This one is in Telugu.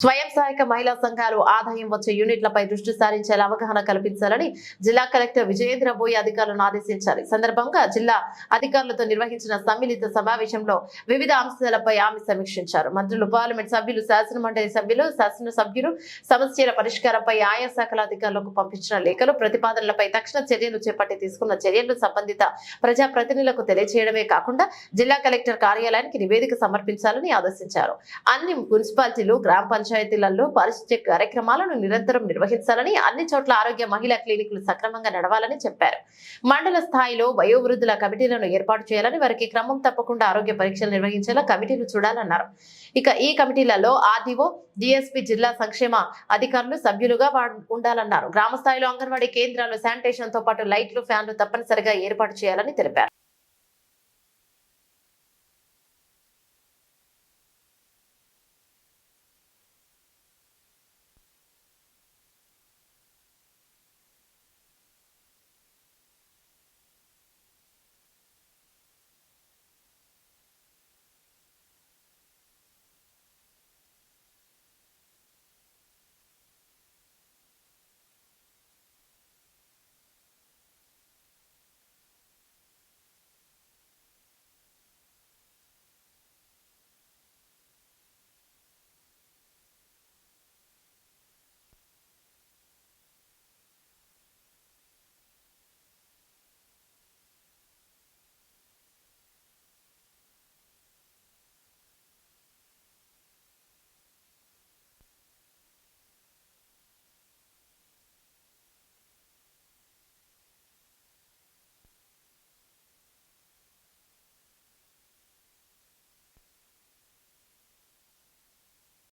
స్వయం సహాయక మహిళా సంఘాలు ఆదాయం వచ్చే యూనిట్లపై దృష్టి సారించేలా అవగాహన కల్పించాలని జిల్లా కలెక్టర్ విజయేంద్ర బోయి అధికారులను ఆదేశించారు. ఈ సందర్భంగా జిల్లా అధికారులతో నిర్వహించిన సమ్మిళిత సమావేశంలో వివిధ అంశాలపై ఆమె సమీక్షించారు. మంత్రులు పార్లమెంట్ సభ్యులు శాసన మండలి సభ్యులు శాసన సభ్యులు సమస్యల పరిష్కారంపై ఆయా శాఖల అధికారులకు పంపించిన లేఖలు ప్రతిపాదనలపై తక్షణ చర్యలు చేపట్టి తీసుకున్న చర్యలు సంబంధిత ప్రజా ప్రతినిధులకు తెలియజేయడమే కాకుండా జిల్లా కలెక్టర్ కార్యాలయానికి నివేదిక సమర్పించాలని ఆదేశించారు. అన్ని మున్సిపాలిటీలు గ్రామ పంచాయతీలలో పరిస్థితి కార్యక్రమాలను నిరంతరం నిర్వహించాలని అన్ని చోట్ల ఆరోగ్య మహిళా క్లినిక్లు సక్రమంగా నడవాలని చెప్పారు. మండల స్థాయిలో వయోవృద్ధుల కమిటీలను ఏర్పాటు చేయాలని వారికి క్రమం తప్పకుండా ఆరోగ్య పరీక్షలు నిర్వహించేలా కమిటీలు చూడాలన్నారు. ఇక ఈ కమిటీలలో ఆర్డీఓ డిఎస్పీ జిల్లా సంక్షేమ అధికారులు సభ్యులుగా ఉండాలన్నారు. గ్రామ స్థాయిలో అంగన్వాడీ కేంద్రాలు శానిటేషన్తో పాటు లైట్లు ఫ్యాన్లు తప్పనిసరిగా ఏర్పాటు చేయాలని తెలిపారు.